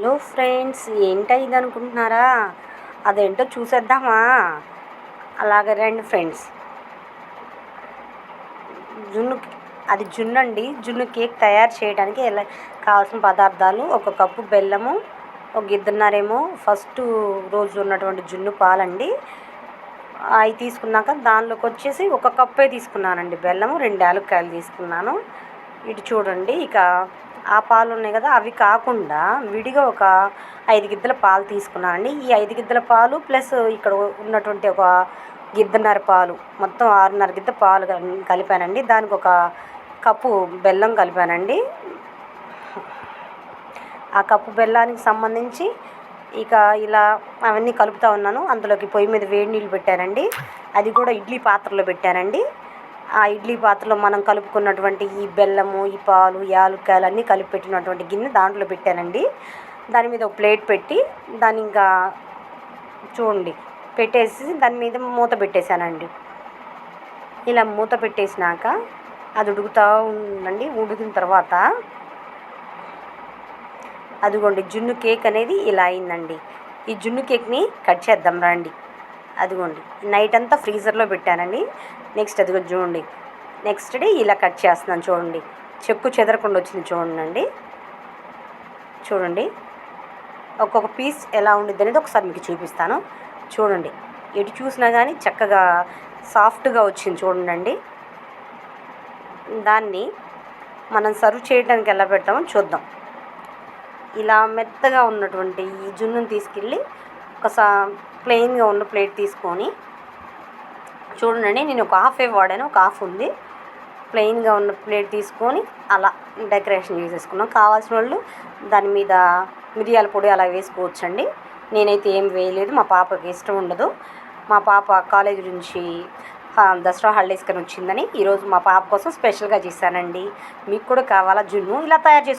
Hello friends ఏంటి ఇది అనుకుంటున్నారా అదేంటో చూసేద్దామా? అలాగే రండి ఫ్రెండ్స్. జున్ను అది జున్ను అండి జున్ను కేక్ తయారు చేయడానికి ఎలా కావాల్సిన పదార్థాలు ఒక కప్పు బెల్లము ఒక గిద్దన్నారేమో ఫస్ట్ రోజు ఉన్నటువంటి జున్ను పాలండి. అవి తీసుకున్నాక దానిలోకి వచ్చేసి ఒక కప్పే తీసుకున్నానండి బెల్లము రెండు యాలక్కాయలు తీసుకున్నాను. ఇటు చూడండి ఇక ఆ పాలు ఉన్నాయి కదా అవి కాకుండా విడిగా ఒక ఐదు గిద్దల పాలు తీసుకున్నాను అండి ఈ ఐదు గిద్దల పాలు ప్లస్ ఇక్కడ ఉన్నటువంటి ఒక గిద్దన్నర పాలు మొత్తం ఆరున్నర గిద్ద పాలు కలిపానండి. దానికి ఒక కప్పు బెల్లం కలిపానండి. ఆ కప్పు బెల్లానికి సంబంధించి ఇక ఇలా అవన్నీ కలుపుతూ ఉన్నాను. అందులోకి పొయ్యి మీద వేడి నీళ్ళు పెట్టానండి. అది కూడా ఇడ్లీ పాత్రలో పెట్టానండి. ఆ ఇడ్లీ పాత్రలో మనం కలుపుకున్నటువంటి ఈ బెల్లము ఈ పాలు యాలక్కాయలు అన్నీ కలిపి పెట్టినటువంటి గిన్నె దాంట్లో పెట్టానండి. దాని మీద ఒక ప్లేట్ పెట్టి దాన్ని ఇంకా చూడండి పెట్టేసి దాని మీద మూత పెట్టేశానండి. ఇలా మూత పెట్టేసినాక అది ఉడుకుతూ ఉందండి. ఉడికిన తర్వాత అదిగోండి జున్ను కేక్ అనేది ఇలా అయిందండి. ఈ జున్ను కేక్ని కట్ చేద్దాం రండి. అదిగోండి నైట్ అంతా ఫ్రీజర్లో పెట్టానండి. నెక్స్ట్ అదిగో చూడండి నెక్స్ట్ డే ఇలా కట్ చేస్తున్నాను చూడండి. చెక్కు చెదరకుండా వచ్చింది చూడండి చూడండి ఒక్కొక్క పీస్ ఎలా ఉండిద్ది అనేది ఒకసారి మీకు చూపిస్తాను. చూడండి ఎటు చూసినా కానీ చక్కగా సాఫ్ట్గా వచ్చింది చూడండి దాన్ని మనం సర్వ్ చేయడానికి ఎలా పెడతామో చూద్దాం. ఇలా మెత్తగా ఉన్నటువంటి ఈ జున్నును తీసుకెళ్ళి ఒకసా ప్లెయిన్గా ఉన్న ప్లేట్ తీసుకొని చూడండి నేను ఒక హాఫ్ వాడాను ఒక హాఫ్ ఉంది. ప్లెయిన్గా ఉన్న ప్లేట్ తీసుకొని అలా డెకరేషన్ చేసేసుకున్నాం. కావాల్సిన వాళ్ళు దాని మీద మిరియాల పొడి అలా వేసుకోవచ్చండి. నేనైతే ఏం వేయలేదు మా పాపకి ఇష్టం ఉండదు. మా పాప కాలేజీ నుంచి దసరా హాలిడేస్ కానీ వచ్చిందని ఈరోజు మా పాప కోసం స్పెషల్గా చేశానండి. మీకు కూడా కావాలా? జున్ను ఇలా తయారు చేసి